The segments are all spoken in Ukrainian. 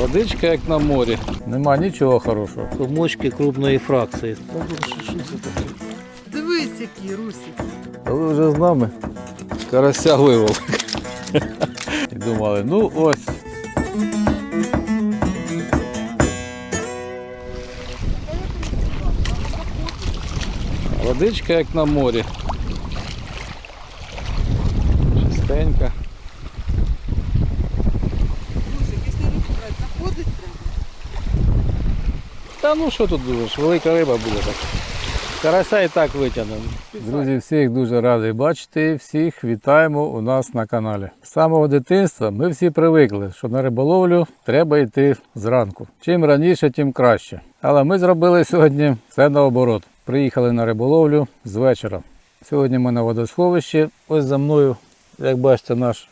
Водичка як на морі. Нема нічого хорошого. Комочки крупної фракції. Дивись, який Русик. А ви вже з нами Карася вивел. і думали, ну ось. Водичка як на морі. Чистенька. Русик, якщо рибу брати, заходить треба. Та ну що тут ж, велика риба буде так. Карася і так витягнемо. Друзі, всіх дуже радий бачити. Всіх вітаємо у нас на каналі. З самого дитинства ми всі привикли, що на риболовлю треба йти зранку. Чим раніше, тим краще. Але ми зробили сьогодні все наоборот. Приїхали на риболовлю з вечора. Сьогодні ми на водосховищі. Ось за мною, як бачите, наш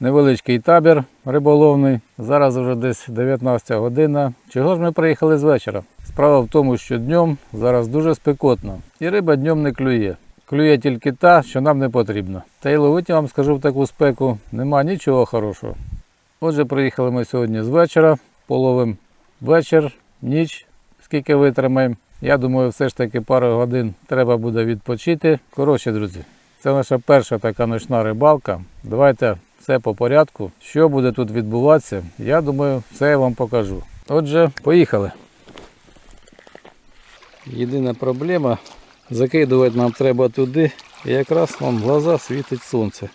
невеличкий табір риболовний. Зараз вже десь 19 година. Чого ж ми приїхали з вечора? Справа в тому, що днем зараз дуже спекотно, і риба днем не клює. Клює тільки та, що нам не потрібно. Та й ловити вам скажу в таку спеку нема нічого хорошого. Отже, приїхали ми сьогодні з вечора, половим вечір, ніч, скільки витримаємо. Я думаю, все ж таки пару годин треба буде відпочити. Коротше, друзі, це наша перша така ночна рибалка. Давайте все по порядку. Що буде тут відбуватися, я думаю, все я вам покажу. Отже, поїхали. Єдина проблема, закидувати нам треба туди, і якраз нам в глаза світить сонце.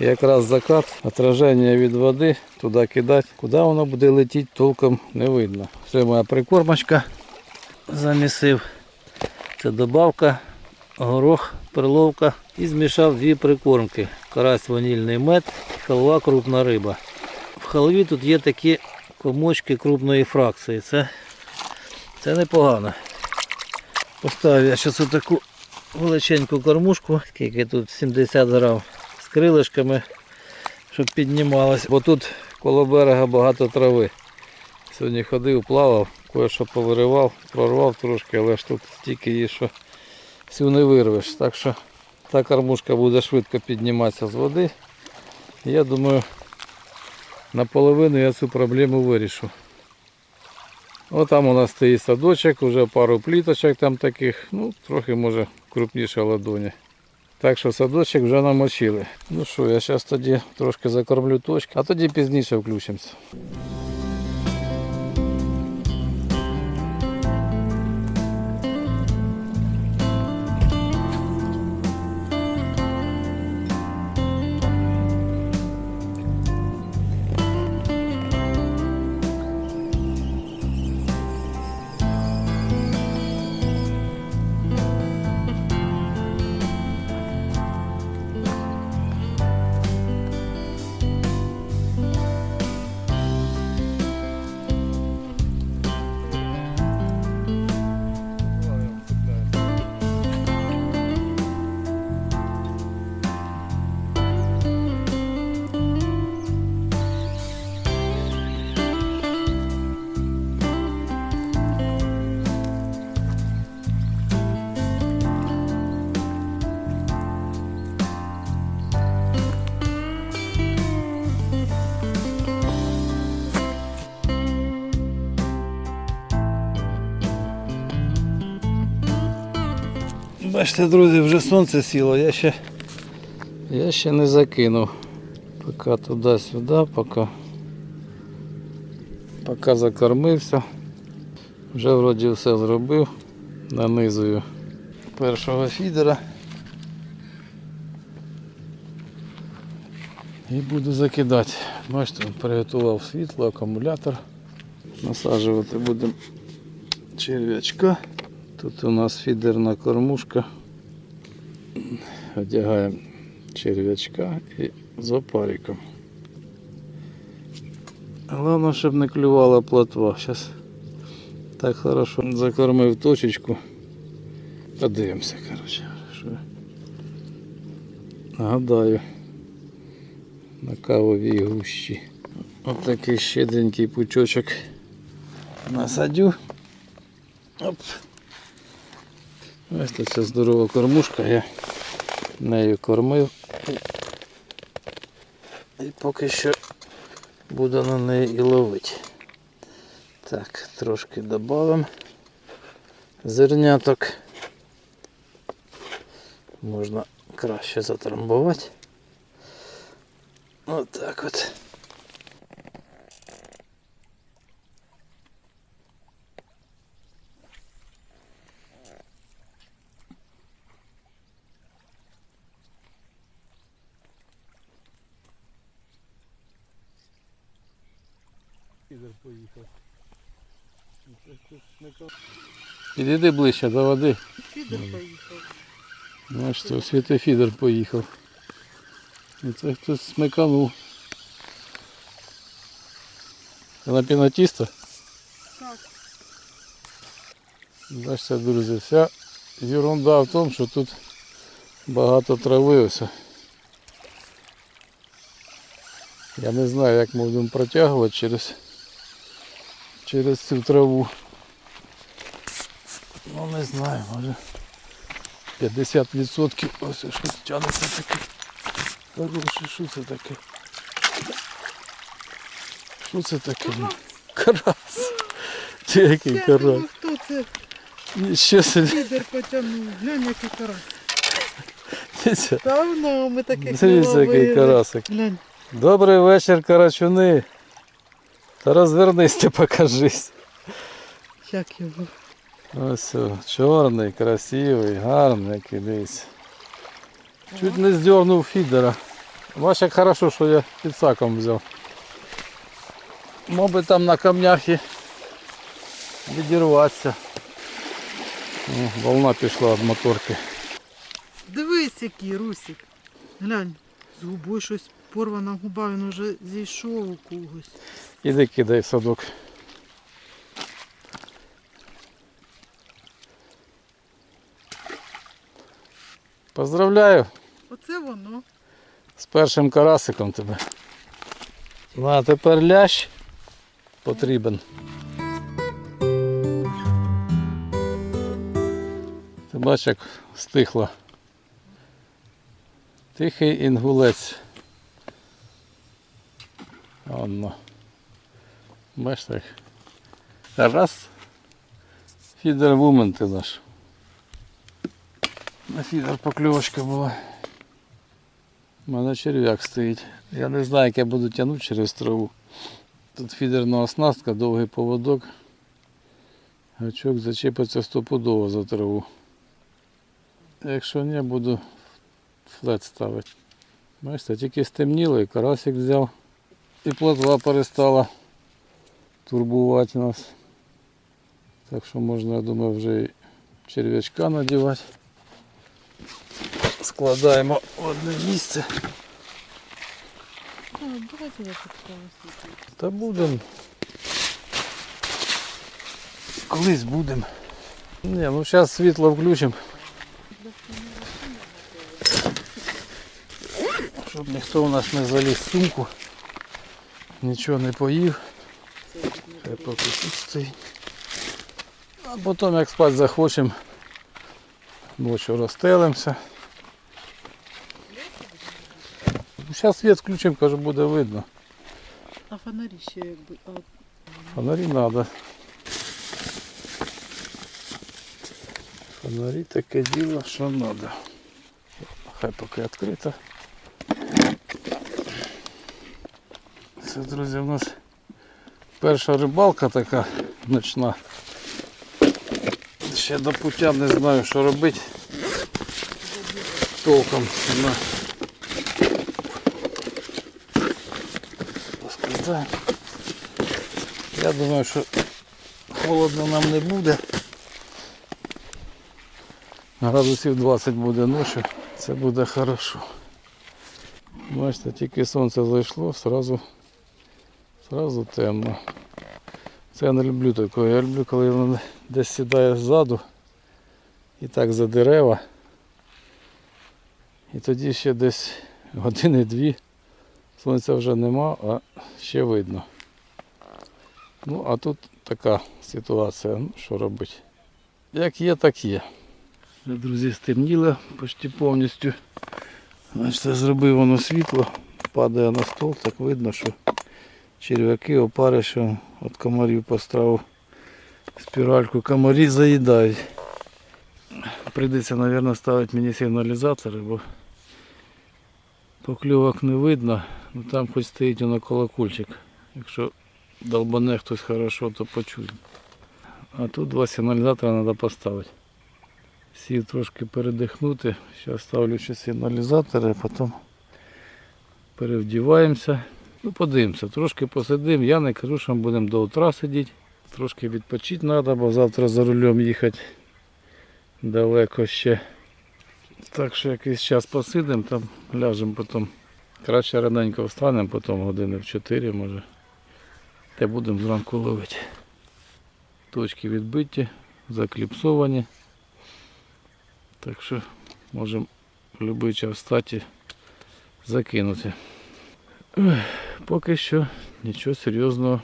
І якраз закат, отраження від води, туди кидати. Куди воно буде летіти, толком не видно. Це моя прикормочка. Замісив. Це добавка, горох, перловка. І змішав дві прикормки. Карась ванільний мед, халва крупна риба. В халві тут є такі комочки крупної фракції. Це, непогано. Поставив я зараз таку величеньку кормушку, скільки тут 70 грам, з крилишками, щоб піднімалась. Бо тут коло берега багато трави. Сьогодні ходив, плавав, кое-що повиривав, прорвав трошки, але ж тут стільки її, що всю не вирвеш. Так що та кормушка буде швидко підніматися з води. Я думаю, наполовину я цю проблему вирішу. Ось там у нас стоїть садочок, вже пару пліточок там таких, ну трохи може крупніше ладоні. Так що садочок вже намочили. Ну що, я зараз тоді трошки закормлю точки, а тоді пізніше включимося. Бачите, друзі, вже сонце сіло, я ще, я ще не закинув. Поки туди-сюди, поки, поки закормився. Вже вроді все зробив. Нанизую першого фідера. І буду закидати. Бачите, приготував світло, акумулятор. Насаджувати будемо черв'ячка. Тут у нас фідерна кормушка. Одягаємо черв'ячка і з опариком. Головне, щоб не клювала плотва. Зараз так хорошо закормив точечку. Подивимося, коротше. Нагадаю на кавовій гущі. Ось такий щедренький пучочок насадю. Оп. Ось тут ця здорова кормушка, я нею кормив. І поки що буду на неї і ловити. Так, трошки додамо зерняток. Можна краще затрамбувати. Отак от. Підійди ближче до води. Фідер поїхав. Це освіти фідер поїхав. І це хтось смиканув. Це на пінатіста? Так. Бачите, друзі, вся ерунда в тому, що тут багато трави ось. Я не знаю, як ми будемо протягувати через, через цю траву. Ну не знаю, може 50% ось щось тягнеться таке. Хороше, що це таке? Що це таке? Карась. Чи який карась? хто це Нічого собі. фідер потягнув. Глянь, який карась. Давно ми таких не Дивіться, який ловили. карасик. Глянь. Добрий вечір, карачуни. Та розвернись ти покажись. Як його. Ось о, чорний, красивий, гарний дивіться. Чуть не здернув фідера. Бач, як хорошо, що я під саком взяв. Мог би там на камнях і відірватися. О, волна пішла від моторки. Дивись, який Русик. Глянь, з губою щось порвана губа, він уже зійшов у когось. Іди кидай в садок. Поздравляю Оце воно. з першим карасиком тебе. Ну а тепер лящ потрібен. Ти бачиш, як стихло. Тихий інгулець. Онно. Бачиш так. Раз. Фідер вумен ти наш. На фідер покльовочка була. У мене черв'як стоїть. Я не знаю, як я буду тягнути через траву. Тут фідерна оснастка, довгий поводок. Гачок зачепиться стопудово за траву. Якщо ні, буду флет ставити. Бачите, тільки стемніло і карасик взяв. І плотва перестала турбувати нас. Так що можна, я думаю, вже і черв'ячка надівати. Складаємо в одне місце. Та будемо. Колись будемо. Ні, ну зараз світло включимо. Щоб ніхто у нас не заліз в сумку. Нічого не поїв. Хай поки тут стоїть. А потім як спати захочемо, ночі розстелимося. Зараз світ включимо, кажу, буде видно. А фонарі ще якби. А, Фонарі надо. Фонарі таке діло, що надо. Хай поки відкрито. Це, друзі, у нас перша рибалка така ночна. Ще до пуття не знаю, що робити. Толком. Я думаю, що холодно нам не буде. Градусів 20 буде ночі, це буде хорошо. Бачите, тільки сонце зайшло, сразу, сразу темно. Це я не люблю такого. Я люблю, коли воно десь сідає ззаду і так за дерева. І тоді ще десь години-дві сонця вже нема, а ще видно. Ну, а тут така ситуація, ну що робити. Як є, так є. Друзі, стемніло почти повністю. Значить, зробив воно світло, падає на стол, так видно, що черв'яки, опариші від комарів поставив спіральку. Комарі заїдають. Прийдеться, мабуть, ставити мені сигналізатори, бо покльовок не видно. Ну там хоч стоїть на колокольчик. Якщо долбане хтось хорошо, то почує. А тут два сигналізатора треба поставити. Сів трошки передихнути. Зараз ставлю ще сигналізатори, потім перевдіваємося. Ну, подивимося, трошки посидимо. Я не кажу, що ми будемо до утра сидіти. Трошки відпочити треба, бо завтра за рулем їхати далеко ще. Так що якийсь час посидимо, там ляжемо потім. Краще раненько встанемо, потім години в 4 може. Та будемо зранку ловити. Точки відбиті, закліпсовані. Так що можемо в будь-який час встати закинути. Поки що нічого серйозного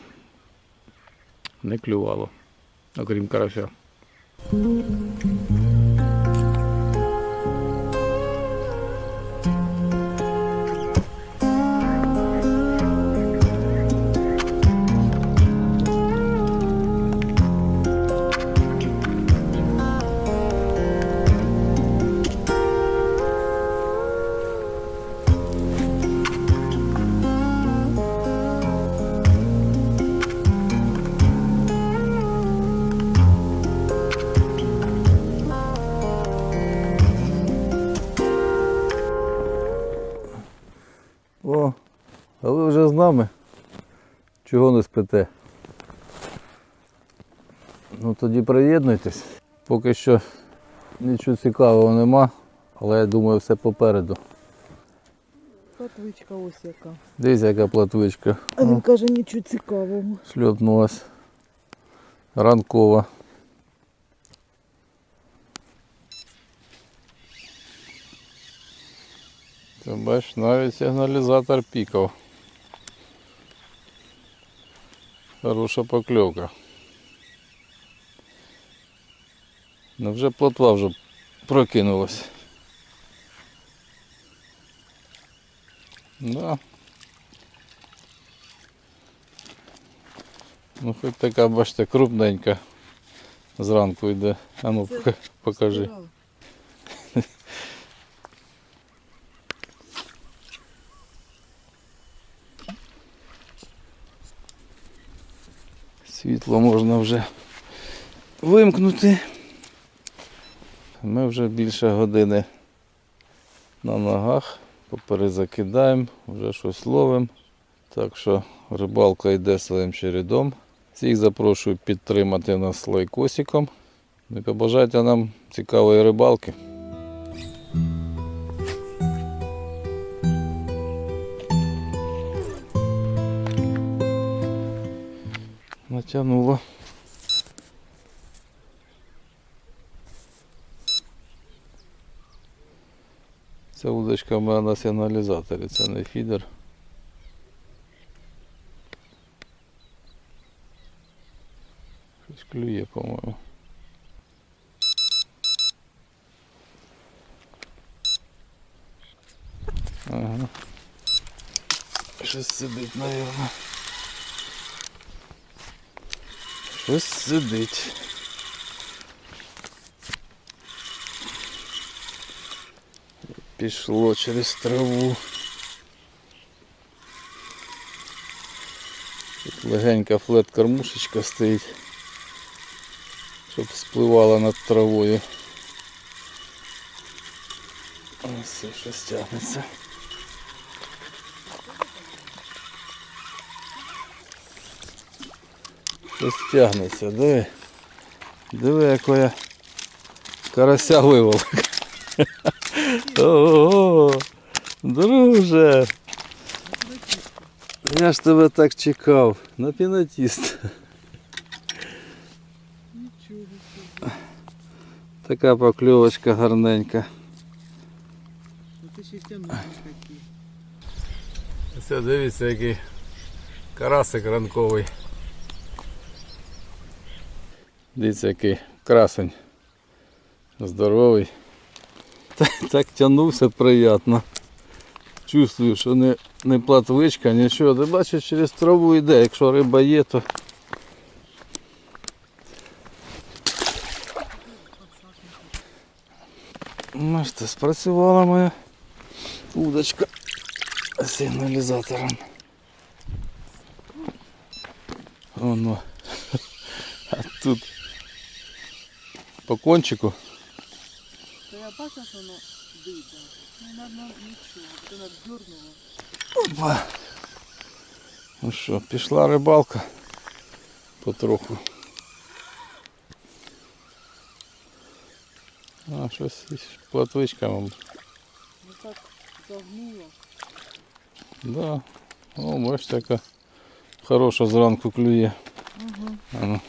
не клювало, окрім карася. Чого не спите? Ну тоді приєднуйтесь. Поки що нічого цікавого нема, але я думаю все попереду. Платвичка ось яка. Дивіться, яка платвичка. А він каже нічого цікавого. Шльопнулась. Ранкова. Ти бачиш, навіть сигналізатор пікав. Хороша покльовка. Ну вже плотва вже прокинулась. Да. Ну хоч така, бачите, крупненька зранку йде. А ну покажи. Світло можна вже вимкнути. Ми вже більше години на ногах, поперезакидаємо, вже щось ловимо. Так що рибалка йде своїм чередом. Всіх запрошую підтримати нас лайкосиком. І побажайте нам цікавої рибалки. Натягнуло. Ця удочка в мене на сигналізаторі, це не фідер. Щось клює, по-моєму. Ага. Щось сидить, наверное. Щось сидить. Пішло через траву. Тут легенька флет-кормушечка стоїть, щоб спливала над травою. Ось все, щось тягнеться. Щось тягнеться, диви. Диви, яка я карася виволок. Ого, друже. Я ж тебе так чекав. На пінатіст. Така покльовочка гарненька. Тягнути дивіться, який карасик ранковий. Дивіться, який красень. Здоровий. Так, тягнувся приємно. Чувствую, що не не платвичка, нічого. Ти бачиш, через траву йде. Якщо риба є, то. Бачите, спрацювала моя удочка з сигналізатором. Воно. А тут по кончику. То я бачу, що воно вийде. Ну, мабуть, нічого, ти надзюрнула. Опа. Ну що, пішла рибалка потроху. А, щось із платвичка, мабуть. Ну так загнула. Да. О, бачите, яка хороша зранку клює. Угу. А ну,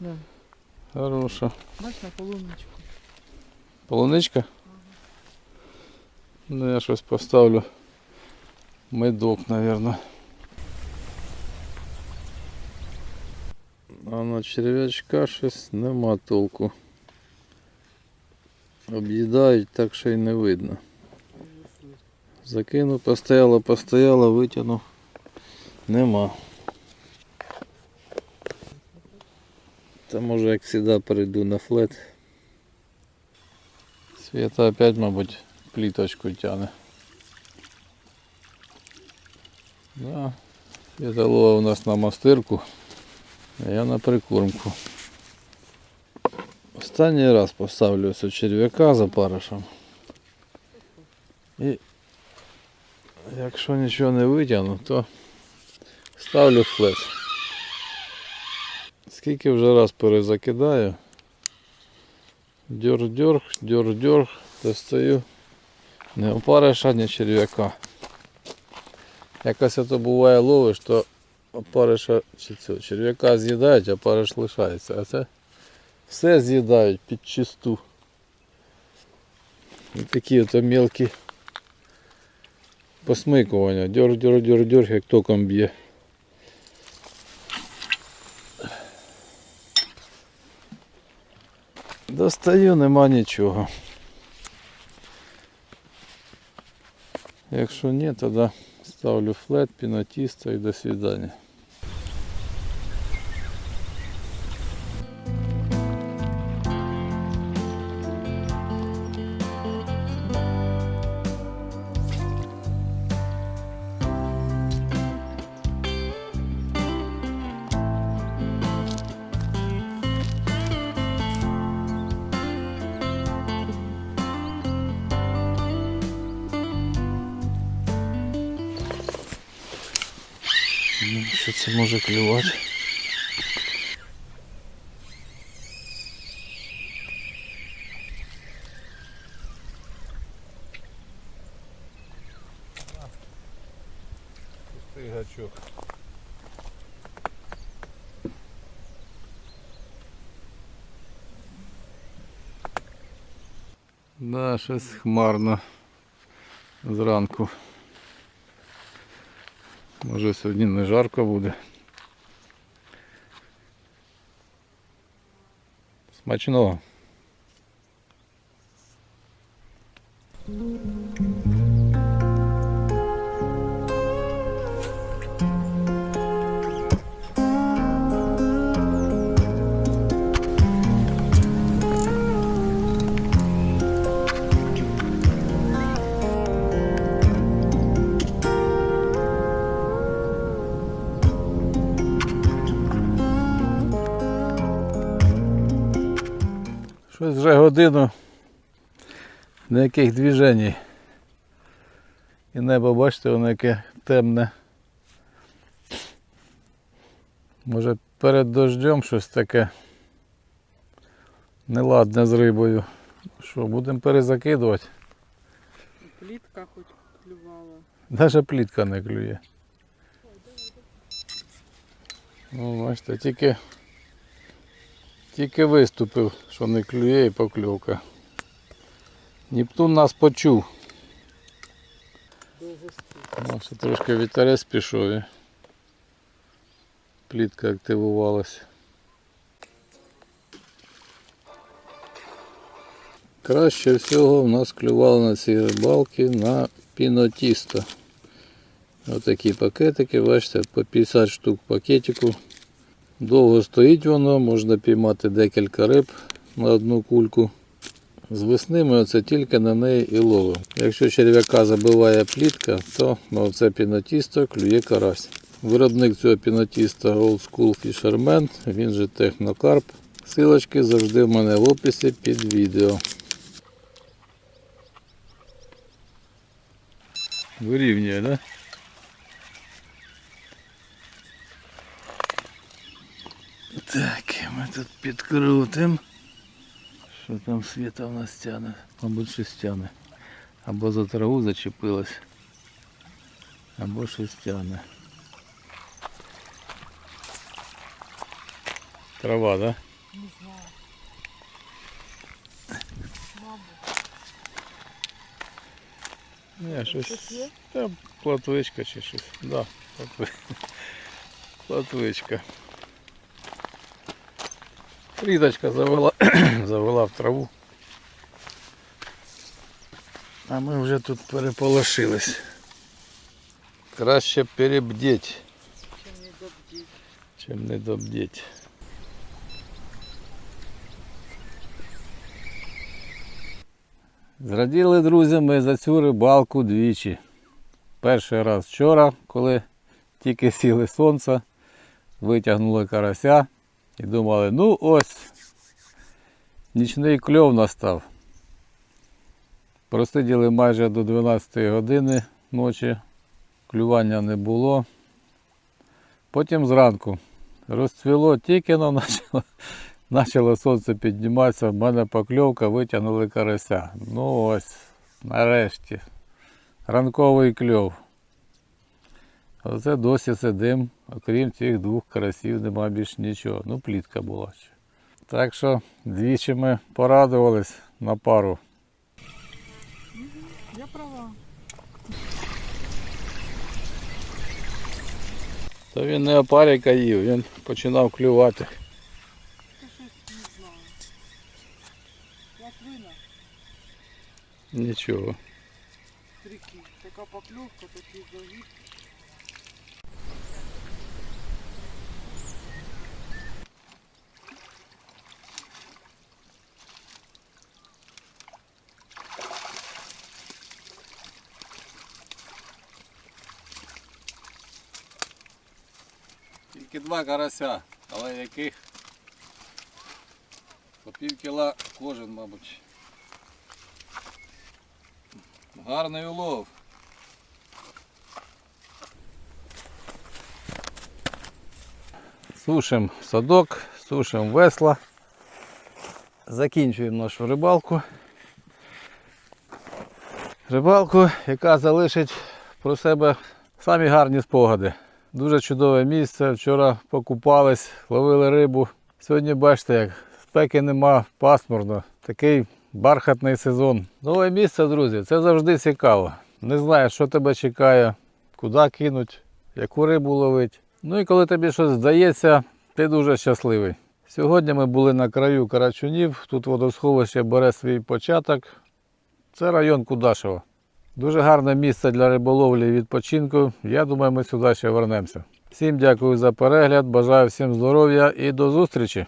Да. Хороша. Бач на полуничку. Полуничка? Ну я щось поставлю. Медок, наверное. А на черв'ячка щось нема толку. Об'їдають так, що й не видно. Закинув, постояло, постояло, витягнув. Нема. Та може як завжди перейду на флет. Света опять, мабуть, пліточку тяне. Да. Света лова у нас на мастирку, а я на прикормку. Останній раз поставлю ось черв'яка за паришем. І якщо нічого не витягну, то ставлю флеш. Скільки вже раз перезакидаю. Дьорг-дьорг, дьорг-дьорг, достаю. Не опариша, ні черв'яка. Якось то буває ловиш, то опариша чи цього черв'яка з'їдають, а опариш лишається. А це все з'їдають під чисту. І такі ото мелкі посмикування. Дьорг, як током б'є. Достаю, нема нічого. Якщо ні, тоді ставлю флет, пінотіста і до свидання. Це може клювати? Пустий гачок. Да, щось хмарно зранку. Може сьогодні не жарко буде. Смачного. Вже годину ніяких движень. І небо, бачите, воно яке темне. Може перед дождем щось таке неладне з рибою. Що, будемо перезакидувати? Плітка хоч клювала. Навіть плітка не клює. Ну, бачите, тільки, тільки виступив, що не клює і покльовка. Нептун нас почув. Ну, ще трошки вітерець пішов плітка активувалась. Краще всього в нас клювало на цій рибалці на пінотісто. Отакі пакетики, бачите, по 50 штук пакетику. Довго стоїть воно, можна піймати декілька риб на одну кульку. З весни ми оце тільки на неї і ловимо. Якщо черв'яка забиває плітка, то на оце пінотісто клює карась. Виробник цього пінотіста Old School Fisherman, він же Технокарп. Силочки завжди в мене в описі під відео. Вирівнює, да? Так, ми тут підкрутимо. Що там світа в нас тяне? Мабуть, щось тяне. Або за траву зачепилась, або щось тяне. Трава, да? Не знаю. Не, Щось щось. є? Та платвичка чи щось. Да, платви... платвичка. Рідочка завела, завела в траву. А ми вже тут переполошились. Краще перебдіть, Чим не добдіть. чим не добдіть. Зраділи друзі ми за цю рибалку двічі. Перший раз вчора, коли тільки сіли сонце, витягнули карася і думали, ну ось, нічний кльов настав. Просиділи майже до 12 години ночі, клювання не було. Потім зранку розцвіло, тільки но почало, сонце підніматися, в мене покльовка, витягнули карася. Ну ось, нарешті. Ранковий кльов. Оце досі сидим, окрім цих двох карасів нема більш нічого. Ну, плітка була ще. Так що двічі ми порадувались на пару. Я права. Та він не опаріка їв, він починав клювати. Як вина. Нічого. Трики. Така покльовка, такий загиб. Тільки два карася, але яких по пів кіла кожен, мабуть. Гарний улов. Сушимо садок, сушимо весла. Закінчуємо нашу рибалку. Рибалку, яка залишить про себе самі гарні спогади. Дуже чудове місце. Вчора покупались, ловили рибу. Сьогодні бачите, як спеки нема, пасмурно. Такий бархатний сезон. Нове місце, друзі, це завжди цікаво. Не знаєш, що тебе чекає, куди кинуть, яку рибу ловить. Ну і коли тобі щось здається, ти дуже щасливий. Сьогодні ми були на краю Карачунів. Тут водосховище бере свій початок. Це район Кудашево. Дуже гарне місце для риболовлі і відпочинку. Я думаю, ми сюди ще вернемося. Всім дякую за перегляд, бажаю всім здоров'я і до зустрічі!